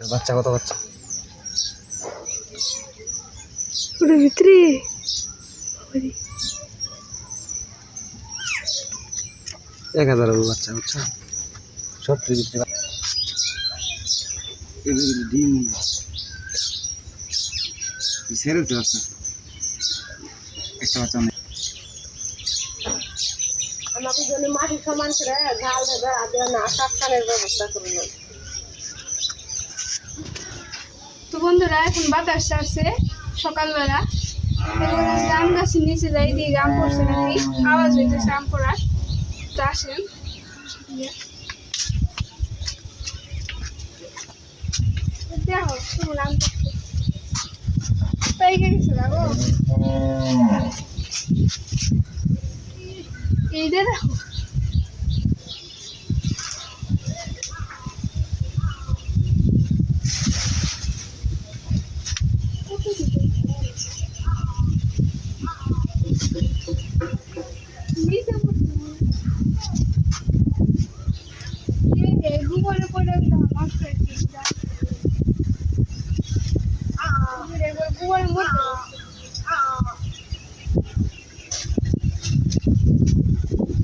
বাচ্চা কত বাচ্চা? ভিতরে। এক হাজার বাচ্চা বুঝছ? সব ভিতরে ডিম। ছেড়েছে বাচ্চা। একটা বাচ্চা আমাকে জন্য মাটি সমান করে ঝাল দেবে আগে না সাতখানের ব্যবস্থা করে নেব তো বন্ধুরা, এখন বাতাস ছাড়ছে সকালবেলা। আম গাছের নিচে যাই দিয়ে আম পড়ছে নাকি আওয়াজ হইতেছে আম পড়ার। তো আসেন। তাই দেখো নিচে পড়ছে। এই যে গুগলে পড়ে দিলাম, নষ্ট হয়ে গেছে। এবার গুগলের মধ্যে পুজো না নিচে পড়ছে গো মায়ের তুমি নিচে নিয়ে তো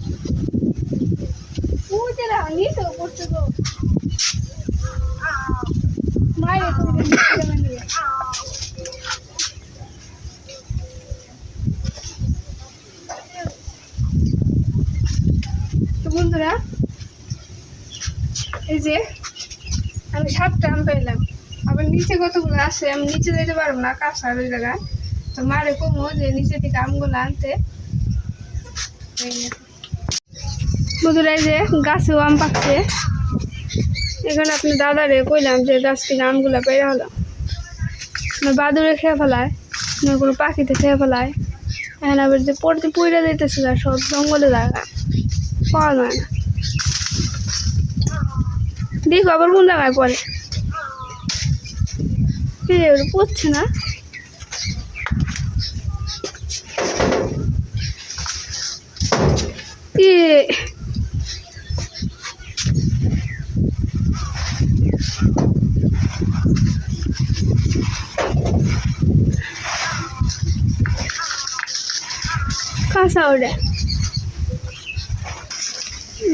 বন্ধুরা, এই যে আমি সাতটা আম পেলাম। আবার নিচে কতগুলো আছে, আমি নিচে যেতে পারব না কাঁচার ওই জায়গায়। তো মারে কমো যে নিচে থেকে আমগুলো আনতে। বন্ধুরা যে গাছেও আম পাকছে। এখানে আপনি দাদারে কইলাম যে গাছ থেকে আমগুলো পেরে হলো। বাদুরে খেয়ে ফেলায় কোনো পাখিতে খেয়ে ফেলায়। এখন আবার যে পড়তে পুইরা দিতেছে সব জঙ্গলে জায়গা পাওয়া যায় না। দেখো আবার কোন জায়গায় পড়ে। কি পড়ছে না কি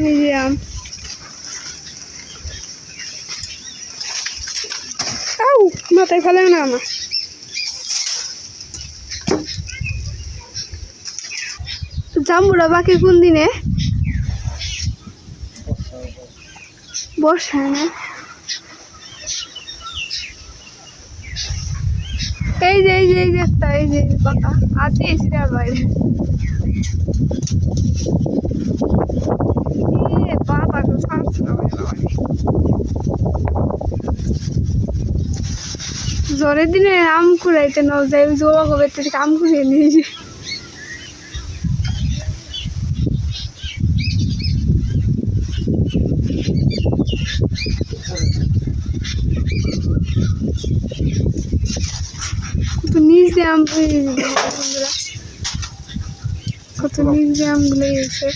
এই যে আউ মাথায় ফেলে না আমার। জাম্বুরা বাকি কোন দিনে? বর্ষায় না। এই যে এই যে এই যে এই যে কথা হাতে এসে আর বাইরে। জ্বরের দিনে আম কুড়াইতে নাও যাই জোয়া হবে আম কুড়িয়ে নিয়ে কত নিচ দিয়ে আম গেছে বন্ধুরা। কত নিচ দিয়ে আমগুলো গেছে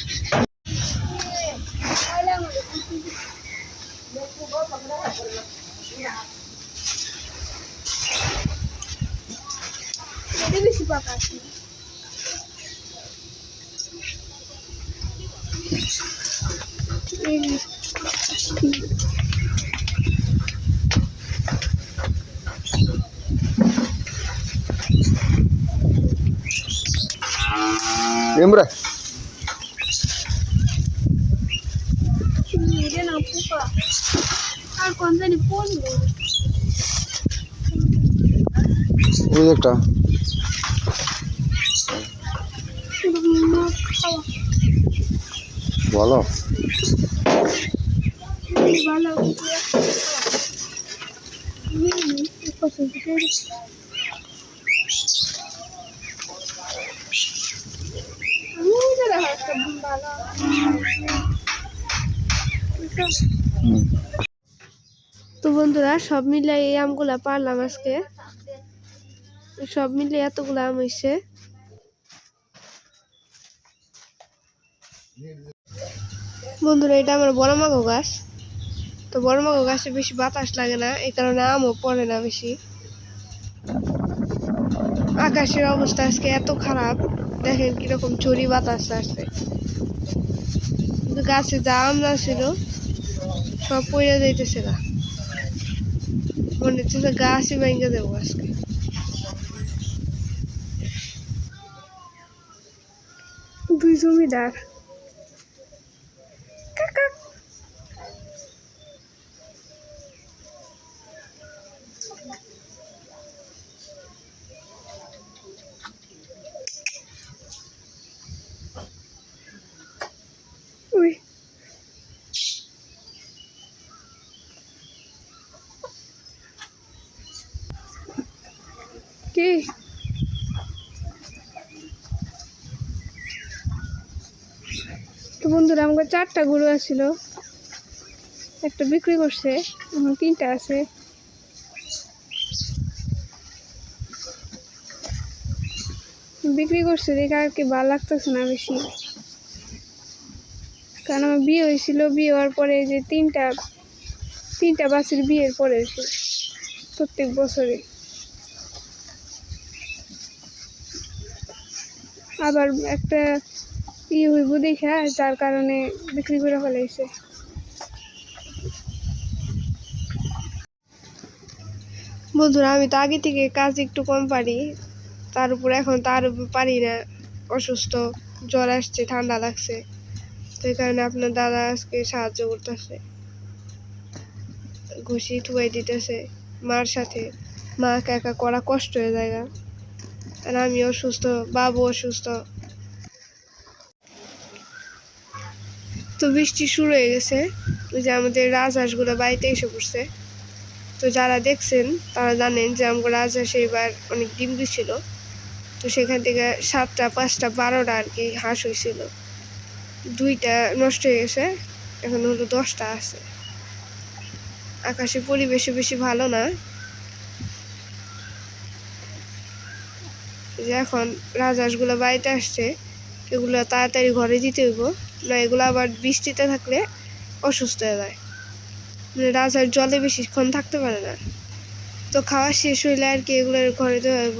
বেশি পাকা আছে এই যে। এমরা এটা না পোকা তো বন্ধুরা, সব মিলে এই আমগুলা পারলাম আজকে। সব মিলে এতগুলো আম হয়েছে বন্ধুরা, এটা আমার বড় মাগো গাছ। তো বড় মাগো গাছে বেশি বাতাস লাগে না, এই কারণে আমও পড়ে না বেশি। আকাশের অবস্থা আজকে এত খারাপ। দেখেন কীরকম চড়ি বাতাস আসছে। কিন্তু গাছে যা আম না ছিল, সব পড়ে যাইতেছে না মনে হচ্ছে গাছই ভেঙে দেবো আজকে। দুই জমিদার কাকা উই কি তো বন্ধুরা আমাকে চারটা গরু আছিল। একটা বিক্রি করছে এখন তিনটা আছে। বিক্রি করছে দেখে আর কি ভালো লাগতেছে না বেশি। কারণ আমার বিয়ে হয়েছিল, বিয়ে হওয়ার পরে যে তিনটা তিনটা বাসের বিয়ের পরে হয়েছিল প্রত্যেক বছরে। আবার একটা ইয়ে হইব দেখে যার কারণে বিক্রি করে ফেলাইছে। বন্ধুরা, আমি তো আগে থেকে কাজ একটু কম পারি, তার উপর এখন তার পারি না। অসুস্থ, জ্বর আসছে, ঠান্ডা লাগছে। তো এই কারণে আপনার দাদা আজকে সাহায্য করতেছে। ঘুষি ঠুয়াই দিতেছে মার সাথে। মা একা করা কষ্ট হয়ে যায়। আর আমি অসুস্থ, বাবু অসুস্থ। তো বৃষ্টি শুরু হয়ে গেছে। ওই যে আমাদের রাজহাঁসগুলো বাড়িতে এসে পড়ছে। তো যারা দেখছেন, তারা জানেন যে আমার রাজহাঁস এইবার অনেক ডিম দিছিল। তো সেখান থেকে সাতটা, পাঁচটা, বারোটা আর কি হাঁস হয়েছিল দুইটা নষ্ট হয়ে গেছে, এখন হলো দশটা আছে। আকাশে পরিবেশও বেশি ভালো না। যে এখন রাজহাঁসগুলো বাড়িতে আসছে, এগুলো তাড়াতাড়ি ঘরে দিতে হইব। না, এগুলো আবার বৃষ্টিতে থাকলে অসুস্থ হয়ে যায়। মানে রাজহাঁস জলে বেশিক্ষণ থাকতে পারে না। তো খাওয়া শেষ হইলে আর কি এগুলো ঘরে দেওয়া হইব।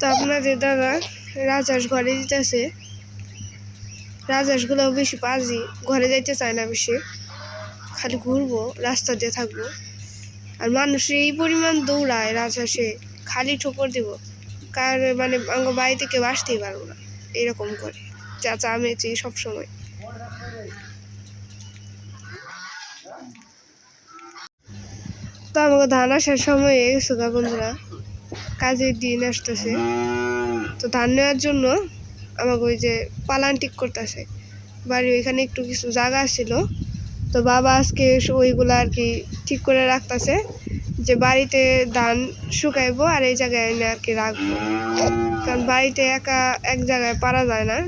তো আপনাদের দাদা রাজহাঁস ঘরে দিতেছে, রাজহাঁসগুলো বেশি পাজি, ঘরে যাইতে চায় না বেশি। খালি ঘুরবো, রাস্তা দিয়ে থাকব। আর মানুষ এই পরিমাণ দৌড়ায় রাজহাঁসে, খালি ঠোকর দিব। কার মানে আমার বাড়ি থেকে আসতেই পারব না, এরকম করে। চাচা আমেছি সবসময়। তো আমাকে ধান আসার সময় গা বন্ধুরা, কাজের দিন আসতেছে। তো ধান নেওয়ার জন্য আমাকে ওই যে পালান ঠিক করতেছে। বাড়ির ওইখানে একটু কিছু জায়গা ছিল। তো বাবা আজকে ওইগুলো আর কি ঠিক করে রাখতেছে যে বাড়িতে ধান শুকাইবো আর এই জায়গায় এনে আর কি রাখব। কারণ বাড়িতে একা এক জায়গায় পারা যায় না।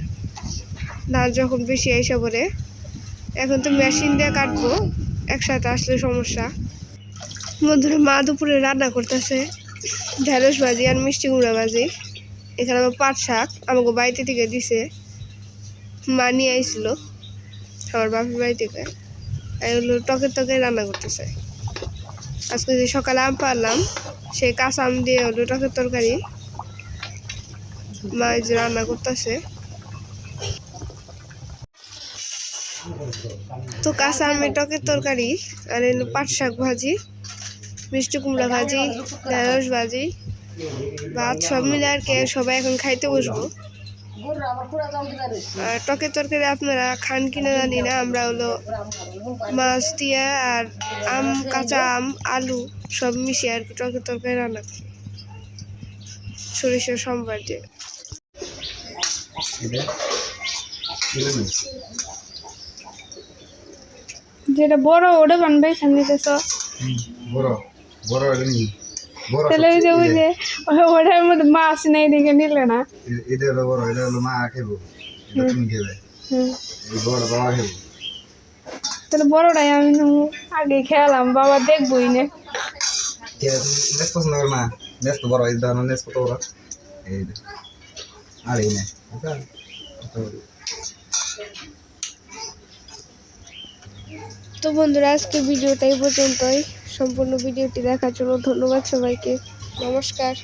ধান যখন বেশি এসে পড়ে, এখন তো মেশিন দিয়ে কাটবো, একসাথে আসলে সমস্যা। বন্ধুরা মা দুপুরে রান্না করতেছে, ঢেঁড়স ভাজি আর মিষ্টি কুমড়া ভাজি। এখানে আমার পাট শাক আমাকে বাড়িতে থেকে দিছে। মা নিয়ে আইছিল, আমার বাপের বাড়ি থেকে। এগুলো টকে টকে রান্না করতেছে। আজকে যে সকালে আম পারলাম সেই কাঁচা আম দিয়ে হলো টকের তরকারি। মা যে রান্না করতেছে। তো কাঁচা আমের টকের তরকারি আর এলো পাট শাক ভাজি। মিষ্টি কুমড়া ভাজি ঢেঁড়স ভাজি ভাত সব মিলে আর কি সবাই এখন খাইতে বসবো। আর টকের তরকারি আপনারা খান কিনা জানি না আমরা হলো মাছ দিয়ে আর আম কাঁচা আম আলু সব মিশিয়ে আর কি টকের তরকারি রান্না করি। সরিষা সম্বার দিয়ে। যেটা বড় ওটা বানবে সামনে বড়। তাহলে ওই যে ওই যে ওটার মধ্যে মাছ নেই দেখে নিলে না এটা হলো বড় এটা হলো মা খেবো এটা তুমি খেবে বড় বাবা খেবো তাহলে বড়টাই আমি আগে খেলাম বাবা দেখবোই না কে পছন্দ করে না তো বড় কত এই আর এই নে আচ্ছা। তো বন্ধুরা আজকে ভিডিওটা এই পর্যন্তই সম্পূর্ণ ভিডিওটি দেখার জন্য ধন্যবাদ সবাইকে। নমস্কার।